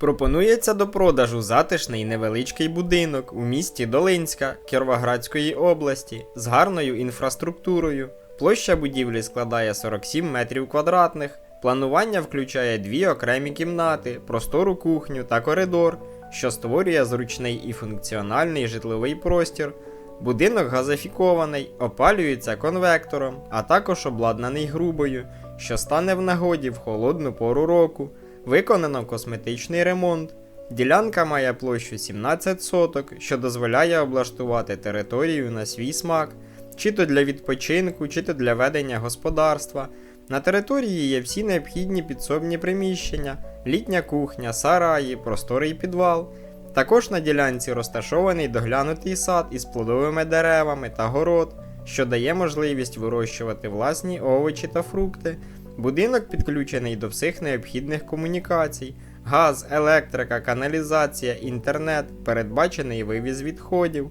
Пропонується до продажу затишний невеличкий будинок у місті Долинська Кіровоградської області з гарною інфраструктурою. Площа будівлі складає 47 метрів квадратних. Планування включає дві окремі кімнати, простору кухню та коридор, що створює зручний і функціональний житловий простір. Будинок газифікований, опалюється конвектором, а також обладнаний грубою, що стане в нагоді в холодну пору року. Виконано косметичний ремонт. Ділянка має площу 17 соток, що дозволяє облаштувати територію на свій смак, чи то для відпочинку, чи то для ведення господарства. На території є всі необхідні підсобні приміщення, літня кухня, сараї, просторий підвал. Також на ділянці розташований доглянутий сад із плодовими деревами та город, що дає можливість вирощувати власні овочі та фрукти. Будинок підключений до всіх необхідних комунікацій: газ, електрика, каналізація, інтернет, передбачений вивіз відходів.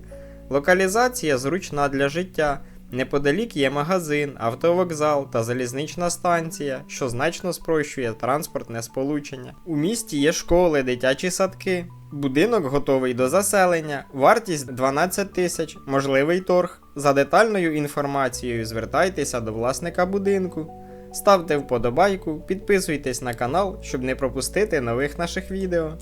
Локалізація зручна для життя. Неподалік є магазин, автовокзал та залізнична станція, що значно спрощує транспортне сполучення. У місті є школи, дитячі садки. Будинок готовий до заселення, вартість 12 тисяч, можливий торг. За детальною інформацією звертайтеся до власника будинку. Ставте вподобайку, підписуйтесь на канал, щоб не пропустити нових наших відео.